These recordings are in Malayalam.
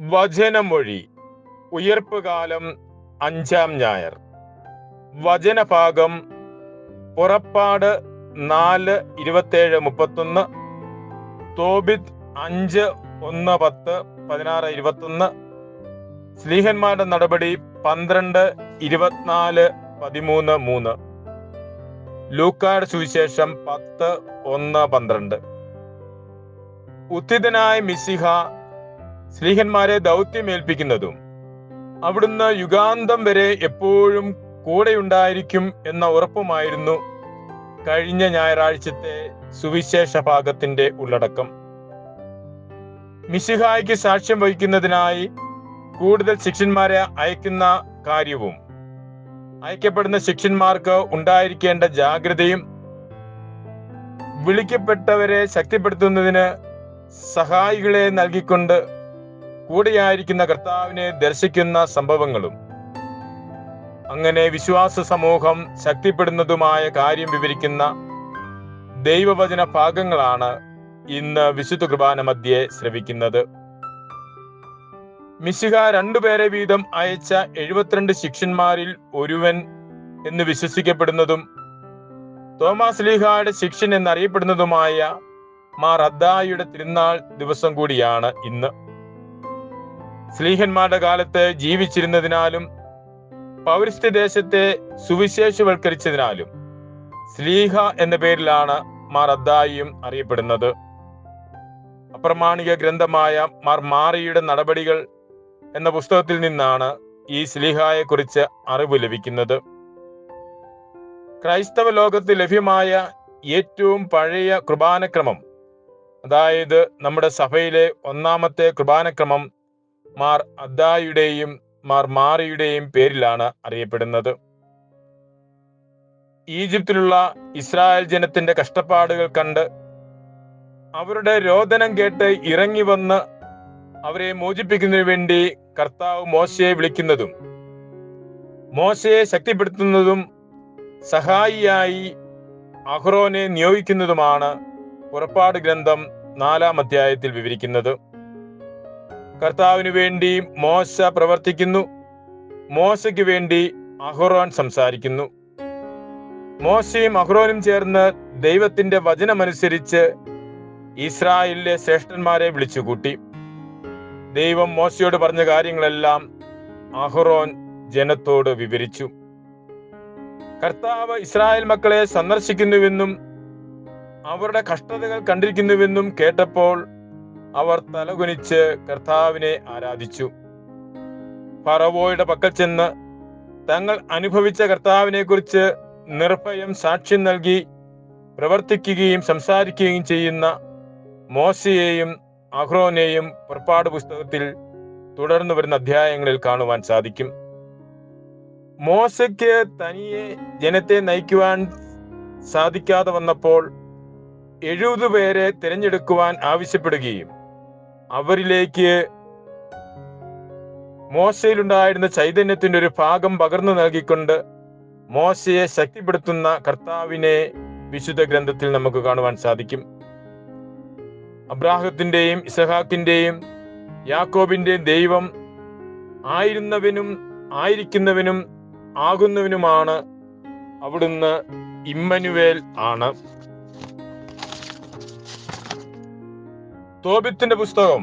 വചനമൊഴി. ഉയർപ്പ് കാലം അഞ്ചാം ഞായർ. വചനഭാഗം പുറപ്പാട് നാല് ഇരുപത്തേഴ് മുപ്പത്തൊന്ന് തോബിത് അഞ്ച് ഒന്ന് പത്ത് പതിനാറ് ഇരുപത്തൊന്ന് സ്ലീഹന്മാരുടെ നടപടി പന്ത്രണ്ട് ഇരുപത്തിനാല് പതിമൂന്ന് മൂന്ന്. ലൂക്കാട് സുവിശേഷം പത്ത് ഒന്ന് പന്ത്രണ്ട്. ഉത്തിതനായ മിസിഹ സ്ലീഹന്മാരെ ദൗത്യമേൽപ്പിക്കുന്നതും അവിടുന്ന് യുഗാന്തം വരെ എപ്പോഴും കൂടെയുണ്ടായിരിക്കും എന്ന ഉറപ്പുമായിരുന്നു കഴിഞ്ഞ ഞായറാഴ്ചത്തെ സുവിശേഷ ഭാഗത്തിന്റെ ഉള്ളടക്കം. മിശിഹായ്ക്ക് സാക്ഷ്യം വഹിക്കുന്നതിനായി കൂടുതൽ ശിഷ്യന്മാരെ അയക്കുന്ന കാര്യവും അയക്കപ്പെടുന്ന ശിഷ്യന്മാർക്ക് ഉണ്ടായിരിക്കേണ്ട ജാഗ്രതയും വിളിക്കപ്പെട്ടവരെ ശക്തിപ്പെടുത്തുന്നതിന് സഹായികളെ നൽകിക്കൊണ്ട് കൂടെയായിരിക്കുന്ന കർത്താവിനെ ദർശിക്കുന്ന സംഭവങ്ങളും അങ്ങനെ വിശ്വാസ സമൂഹം ശക്തിപ്പെടുന്നതുമായ കാര്യം വിവരിക്കുന്ന ദൈവവചന ഭാഗങ്ങളാണ് ഇന്ന് വിശുദ്ധ കുർബാന മധ്യേ ശ്രവിക്കുന്നത്. മിശിഹ രണ്ടുപേരെ വീതം അയച്ച എഴുപത്തിരണ്ട് ശിഷ്യന്മാരിൽ ഒരുവൻ എന്ന് വിശ്വസിക്കപ്പെടുന്നതും തോമസ് ലീഹായുടെ ശിക്ഷൻ എന്നറിയപ്പെടുന്നതുമായ മാർ അദ്ദായിയുടെ തിരുനാൾ ദിവസം കൂടിയാണ് ഇന്ന്. സ്ലീഹന്മാരുടെ കാലത്ത് ജീവിച്ചിരുന്നതിനാലും പൗരസ്ത്യ ദേശത്തെ സുവിശേഷവൽക്കരിച്ചതിനാലും സ്ലീഹ എന്ന പേരിലാണ് മാർ അദ്ദായിയും അറിയപ്പെടുന്നത്. അപ്രമാണിക ഗ്രന്ഥമായ മാർ മാറിയുടെ നടപടികൾ എന്ന പുസ്തകത്തിൽ നിന്നാണ് ഈ സ്ലീഹായെ കുറിച്ച് അറിവ് ലഭിക്കുന്നത്. ക്രൈസ്തവ ലോകത്ത് ലഭ്യമായ ഏറ്റവും പഴയ കുർബാനക്രമം അതായത് നമ്മുടെ സഭയിലെ ഒന്നാമത്തെ കുർബാനക്രമം മാർ അദ്ദായുടെയും മാർ മാറിയുടെയും പേരിലാണ് അറിയപ്പെടുന്നത്. ഈജിപ്തിലുള്ള ഇസ്രായേൽ ജനത്തിന്റെ കഷ്ടപ്പാടുകൾ കണ്ട് അവരുടെ രോദനം കേട്ട് ഇറങ്ങി വന്ന് അവരെ മോചിപ്പിക്കുന്നതിന് വേണ്ടി കർത്താവ് മോശയെ വിളിക്കുന്നതും മോശയെ ശക്തിപ്പെടുത്തുന്നതും സഹായിയായി അഹ്റോനെ നിയോഗിക്കുന്നതുമാണ് പുറപ്പാട് ഗ്രന്ഥം നാലാം അധ്യായത്തിൽ വിവരിക്കുന്നത്. കർത്താവിന് വേണ്ടി മോശ പ്രവർത്തിക്കുന്നു. മോശയ്ക്ക് വേണ്ടി അഹ്റോൻ സംസാരിക്കുന്നു. മോശയും അഹ്റോനും ചേർന്ന് ദൈവത്തിന്റെ വചനമനുസരിച്ച് ഇസ്രായേലിലെ ശ്രേഷ്ഠന്മാരെ വിളിച്ചുകൂട്ടി. ദൈവം മോശയോട് പറഞ്ഞ കാര്യങ്ങളെല്ലാം അഹ്റോൻ ജനത്തോട് വിവരിച്ചു. കർത്താവ് ഇസ്രായേൽ മക്കളെ സന്ദർശിക്കുന്നുവെന്നും അവരുടെ കഷ്ടതകൾ കണ്ടിരിക്കുന്നുവെന്നും കേട്ടപ്പോൾ അവർ തലകുനിച്ച് കർത്താവിനെ ആരാധിച്ചു. ഫറവോയുടെ പക്കൽ ചെന്ന് തങ്ങൾ അനുഭവിച്ച കർത്താവിനെ കുറിച്ച് നിർഭയം സാക്ഷ്യം നൽകി പ്രവർത്തിക്കുകയും സംസാരിക്കുകയും ചെയ്യുന്ന മോശയെയും അഹ്റോനെയും പുറപ്പാട് പുസ്തകത്തിൽ തുടർന്നു വരുന്ന അധ്യായങ്ങളിൽ കാണുവാൻ സാധിക്കും. മോശയ്ക്ക് തനിയെ ജനത്തെ നയിക്കുവാൻ സാധിക്കാതെ വന്നപ്പോൾ എഴുപത് പേരെ തിരഞ്ഞെടുക്കുവാൻ ആവശ്യപ്പെടുകയും അവരിലേക്ക് മോശയിലുണ്ടായിരുന്ന ചൈതന്യത്തിന്റെ ഒരു ഭാഗം പകർന്നു നൽകിക്കൊണ്ട് മോശയെ ശക്തിപ്പെടുത്തുന്ന കർത്താവിനെ വിശുദ്ധ ഗ്രന്ഥത്തിൽ നമുക്ക് കാണുവാൻ സാധിക്കും. അബ്രാഹത്തിന്റെയും ഇസഹാക്കിന്റെയും യാക്കോബിന്റെയും ദൈവം ആയിരുന്നവനും ആയിരിക്കുന്നവനും ആകുന്നവനുമാണ് അവിടുന്ന് ഇമ്മനുവേൽ ആണ്. തോബിത്തിന്റെ പുസ്തകം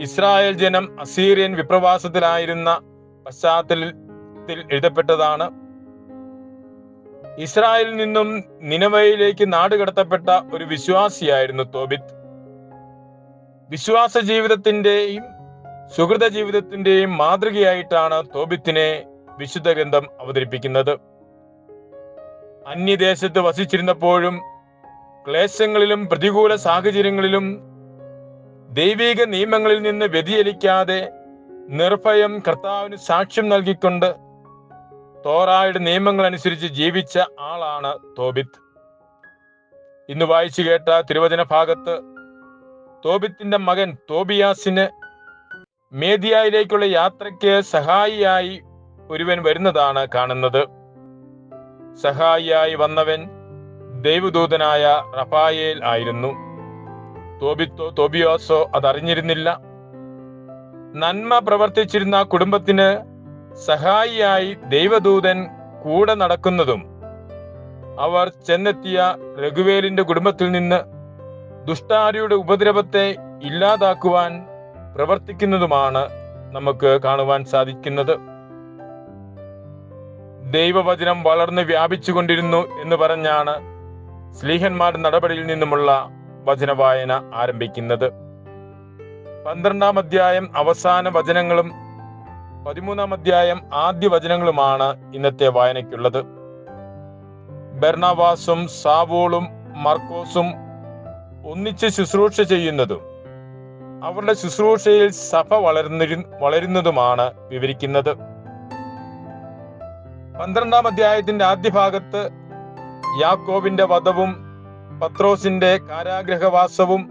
ഇസ്രായേൽ ജനം അസീറിയൻ വിപ്രവാസത്തിലായിരുന്ന പശ്ചാത്തലത്തിൽ എഴുതപ്പെട്ടതാണ്. ഇസ്രായേലിൽ നിന്നും നിനവയിലേക്ക് നാടുകടത്തപ്പെട്ട ഒരു വിശ്വാസിയായിരുന്നു തോബിത്ത് വിശ്വാസ ജീവിതത്തിന്റെയും സുഹൃത ജീവിതത്തിന്റെയും മാതൃകയായിട്ടാണ് തോബിത്തിനെ വിശുദ്ധ ഗ്രന്ഥം അവതരിപ്പിക്കുന്നത്. അന്യദേശത്ത് വസിച്ചിരുന്നപ്പോഴും ക്ലേശങ്ങളിലും പ്രതികൂല സാഹചര്യങ്ങളിലും ദൈവിക നിയമങ്ങളിൽ നിന്ന് വ്യതിചലിക്കാതെ നിർഭയം കർത്താവിന് സാക്ഷ്യം നൽകിക്കൊണ്ട് തോറായുടെ നിയമങ്ങൾ അനുസരിച്ച് ജീവിച്ച ആളാണ് തോബിത്ത്. ഇന്ന് വായിച്ചു കേട്ട തിരുവചന ഭാഗത്ത് തോബിത്തിന്റെ മകൻ തോബിയാസിന് മേദിയയിലേക്കുള്ള യാത്രയ്ക്ക് സഹായിയായി ഒരുവൻ വരുന്നതാണ് കാണുന്നത്. സഹായിയായി വന്നവൻ ദൈവദൂതനായ റഫായേൽ ആയിരുന്നു. തോബിത്തോ തോബിയോസോ അതറിഞ്ഞിരുന്നില്ല. നന്മ പ്രവർത്തിച്ചിരുന്ന കുടുംബത്തിന് സഹായിയായി ദൈവദൂതൻ കൂടെ നടക്കുന്നതും അവർ ചെന്നെത്തിയ രഘുവേലിന്റെ കുടുംബത്തിൽ നിന്ന് ദുഷ്ടാരിയുടെ ഉപദ്രവത്തെ ഇല്ലാതാക്കുവാൻ പ്രവർത്തിക്കുന്നതുമാണ് നമുക്ക് കാണുവാൻ സാധിക്കുന്നത്. ദൈവവചനം വളർന്ന് വ്യാപിച്ചുകൊണ്ടിരുന്നു എന്ന് പറഞ്ഞാണ് സ്ലീഹന്മാരുടെ നടപടിയിൽ നിന്നുമുള്ള വചനവായന ആരംഭിക്കുന്നത്. പന്ത്രണ്ടാം അധ്യായം അവസാന വചനങ്ങളും പതിമൂന്നാം അധ്യായം ആദ്യ വചനങ്ങളുമാണ് ഇന്നത്തെ വായനയ്ക്കുള്ളത്. ബെർണവാസും സാവോളും മർക്കോസും ഒന്നിച്ച് ശുശ്രൂഷ ചെയ്യുന്നതും അവരുടെ ശുശ്രൂഷയിൽ സഭ വളർന്നിരു വളരുന്നതുമാണ് വിവരിക്കുന്നത്. പന്ത്രണ്ടാം അധ്യായത്തിന്റെ ആദ്യ ഭാഗത്ത് യാക്കോവിന്റെ വധവും പത്രോസിന്റെ കാരാഗ്രഹവാസവും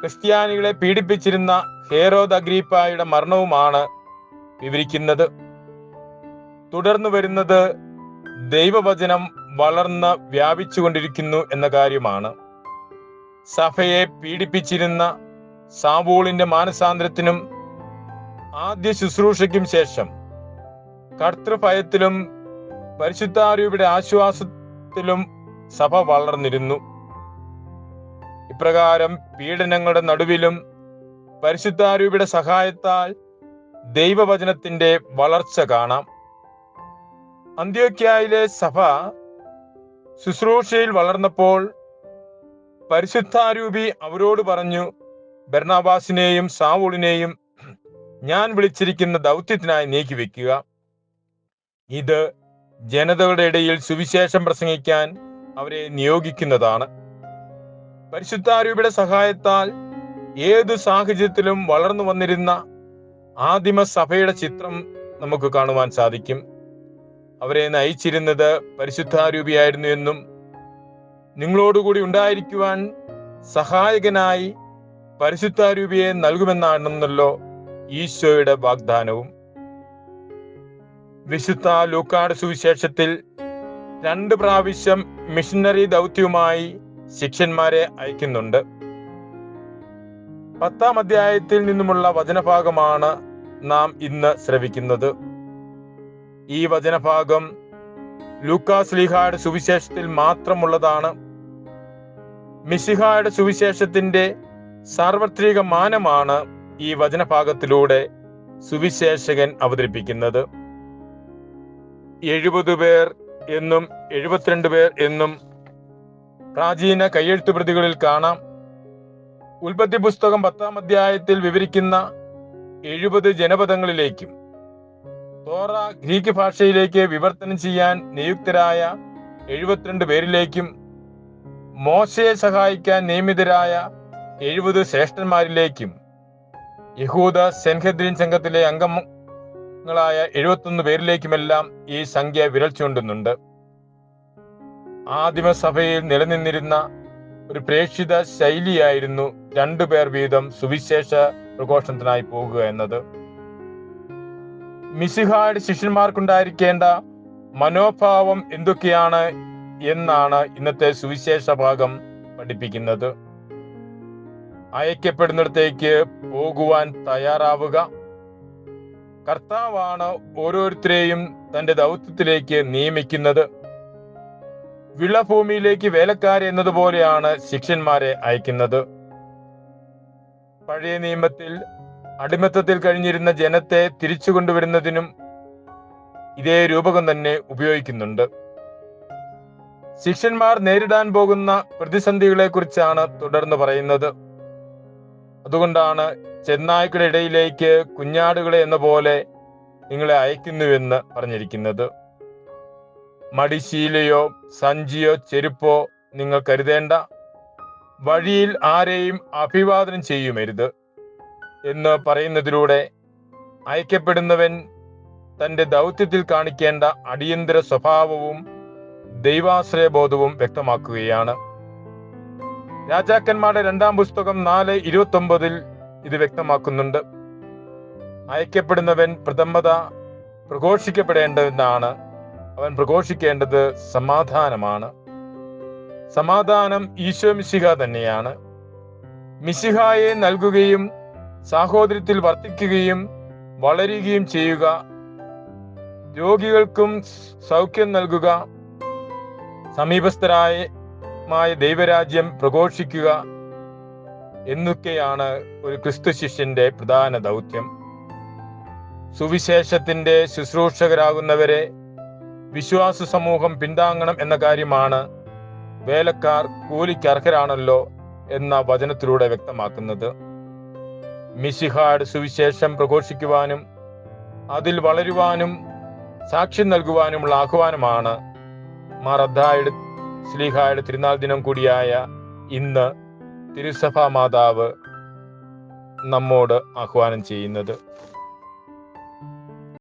ക്രിസ്ത്യാനികളെ പീഡിപ്പിച്ചിരുന്ന ഹേരോദ് അഗ്രീപ്പായുടെ മരണവുമാണ് വിവരിക്കുന്നത്. തുടർന്ന് വരുന്നത് ദൈവവചനം വളർന്ന് വ്യാപിച്ചുകൊണ്ടിരിക്കുന്നു എന്ന കാര്യമാണ്. സഭയെ പീഡിപ്പിച്ചിരുന്ന സാവൂളിന്റെ മാനസാന്തരത്തിനും ആദ്യ ശുശ്രൂഷയ്ക്കും ശേഷം കർത്തൃഭയത്തിലും പരിശുദ്ധാരൂപിയുടെ ആശ്വാസത്തിലും സഭ വളർന്നിരുന്നു. ഇപ്രകാരം പീഡനങ്ങളുടെ നടുവിലും പരിശുദ്ധാരൂപിയുടെ സഹായത്താൽ ദൈവവചനത്തിന്റെ വളർച്ച കാണാം. അന്ത്യോക്യായിലെ സഭ ശുശ്രൂഷയിൽ വളർന്നപ്പോൾ പരിശുദ്ധാരൂപി അവരോട് പറഞ്ഞു ബർണാബാസിനെയും സാവൂളിനെയും ഞാൻ വിളിച്ചിരിക്കുന്ന ദൗത്യത്തിനായി നീക്കിവെക്കുക ഇത് ജനതകളുടെ ഇടയിൽ സുവിശേഷം പ്രസംഗിക്കാൻ അവരെ നിയോഗിക്കുന്നതാണ്. പരിശുദ്ധാരൂപിയുടെ സഹായത്താൽ ഏത് സാഹചര്യത്തിലും വളർന്നു വന്നിരുന്ന ആദിമ സഭയുടെ ചിത്രം നമുക്ക് കാണുവാൻ സാധിക്കും. അവരെ നയിച്ചിരുന്നത് പരിശുദ്ധാരൂപിയായിരുന്നു എന്നും നിങ്ങളോടുകൂടി ഉണ്ടായിരിക്കുവാൻ സഹായകനായി പരിശുദ്ധാരൂപിയെ നൽകുമെന്നാണെന്നല്ലോ ഈശോയുടെ വാഗ്ദാനവും. വിശുദ്ധ ലൂക്കാട് സുവിശേഷത്തിൽ രണ്ട് പ്രാവശ്യം മിഷനറി ദൗത്യവുമായി ശിഷ്യന്മാരെ അയക്കുന്നുണ്ട്. പത്താം അധ്യായത്തിൽ നിന്നുമുള്ള വചനഭാഗമാണ് നാം ഇന്ന് ശ്രവിക്കുന്നത്. ഈ വചനഭാഗം ലൂക്കാസ് ലീഹായുടെ സുവിശേഷത്തിൽ മാത്രമുള്ളതാണ്. മിശിഹായുടെ സുവിശേഷത്തിന്റെ സാർവത്രിക മാനമാണ് ഈ വചനഭാഗത്തിലൂടെ സുവിശേഷകൻ അവതരിപ്പിക്കുന്നത്. എഴുപത് പേർ എന്നും എഴുപത്തിരണ്ട് പേർ എന്നും പ്രാചീന കയ്യെഴുത്തു പ്രതികളിൽ കാണാം. ഉൽപ്പത്തി പുസ്തകം പത്താം അധ്യായത്തിൽ വിവരിക്കുന്ന എഴുപത് ജനപദങ്ങളിലേക്കും തോറ ഗ്രീക്ക് ഭാഷയിലേക്ക് വിവർത്തനം ചെയ്യാൻ നിയുക്തരായ എഴുപത്തിരണ്ട് പേരിലേക്കും മോശയെ സഹായിക്കാൻ നിയമിതരായ എഴുപത് ശ്രേഷ്ഠന്മാരിലേക്കും യഹൂദ സെൻഹദ്രീൻ സംഘത്തിലെ അംഗങ്ങളായ എഴുപത്തൊന്ന് പേരിലേക്കുമെല്ലാം ഈ സംഖ്യ വിരൽ ചൂണ്ടുന്നുണ്ട്. ആദിമസഭയിൽ നിലനിന്നിരുന്ന ഒരു പ്രേക്ഷിത ശൈലിയായിരുന്നു രണ്ടു പേർ വീതം സുവിശേഷ പ്രഘോഷണത്തിനായി പോകുക എന്നത്. മിസിഹായുടെ ശിഷ്യന്മാർക്കുണ്ടായിരിക്കേണ്ട മനോഭാവം എന്തൊക്കെയാണ് എന്നാണ് ഇന്നത്തെ സുവിശേഷ ഭാഗം പഠിപ്പിക്കുന്നത്. അയക്കപ്പെടുന്നിടത്തേക്ക് പോകുവാൻ തയ്യാറാവുക. കർത്താവാണ് ഓരോരുത്തരെയും തന്റെ ദൗത്യത്തിലേക്ക് നിയമിക്കുന്നത്. വിളഭൂമിയിലേക്ക് വേലക്കാരെ എന്നതുപോലെയാണ് ശിഷ്യന്മാരെ അയക്കുന്നത്. പഴയ നിയമത്തിൽ അടിമത്തത്തിൽ കഴിഞ്ഞിരുന്ന ജനത്തെ തിരിച്ചു കൊണ്ടുവരുന്നതിനും ഇതേ രൂപകം തന്നെ ഉപയോഗിക്കുന്നുണ്ട്. ശിഷ്യന്മാർ നേരിടാൻ പോകുന്ന പ്രതിസന്ധികളെ കുറിച്ചാണ് തുടർന്ന് പറയുന്നത്. അതുകൊണ്ടാണ് ചെന്നായ്ക്കളുടെ ഇടയിലേക്ക് കുഞ്ഞാടുകളെ എന്ന പോലെ നിങ്ങളെ അയക്കുന്നുവെന്ന് പറഞ്ഞിരിക്കുന്നത്. മടിശീലയോ സഞ്ചിയോ ചെരുപ്പോ നിങ്ങൾ കരുതേണ്ട. വഴിയിൽ ആരെയും അഭിവാദനം ചെയ്യുമരുത് എന്ന് പറയുന്നതിലൂടെ അയക്കപ്പെടുന്നവൻ തന്റെ ദൗത്യത്തിൽ കാണിക്കേണ്ട അടിയന്തര സ്വഭാവവും ദൈവാശ്രയബോധവും വ്യക്തമാക്കുകയാണ്. രാജാക്കന്മാരുടെ രണ്ടാം പുസ്തകം നാല് ഇരുപത്തി ഒമ്പതിൽ ഇത് വ്യക്തമാക്കുന്നുണ്ട്. അയക്കപ്പെടുന്നവൻ പ്രഥമത പ്രഘോഷിക്കപ്പെടേണ്ടതെന്നാണ് അവൻ പ്രഘോഷിക്കേണ്ടത് സമാധാനമാണ്. സമാധാനം ഈശോ മിശിഹ തന്നെയാണ്. മിശിഹായെ നൽകുകയും സാഹോദര്യത്തിൽ വർത്തിക്കുകയും വളരുകയും ചെയ്യുക. രോഗികൾക്കും സൗഖ്യം നൽകുക. സമീപസ്ഥരായ ദൈവരാജ്യം പ്രഘോഷിക്കുക എന്നൊക്കെയാണ് ഒരു ക്രിസ്തു ശിഷ്യന്റെ പ്രധാന ദൗത്യം. സുവിശേഷത്തിന്റെ ശുശ്രൂഷകരാകുന്നവരെ വിശ്വാസ സമൂഹം പിന്താങ്ങണം എന്ന കാര്യമാണ് വേലക്കാർ കൂലിക്ക് അർഹരാണല്ലോ എന്ന വചനത്തിലൂടെ വ്യക്തമാക്കുന്നത്. മിശിഹാട് സുവിശേഷം പ്രഘോഷിക്കുവാനും അതിൽ വളരുവാനും സാക്ഷ്യം നൽകുവാനുമുള്ള ആഹ്വാനമാണ് മറദ്ദായുടെ ശ്ലീഹായുടെ തിരുനാൾ ദിനം കൂടിയായ ഇന്ന് തിരുസഭാ മാതാവ് നമ്മോട് ആഹ്വാനം ചെയ്യുന്നത്.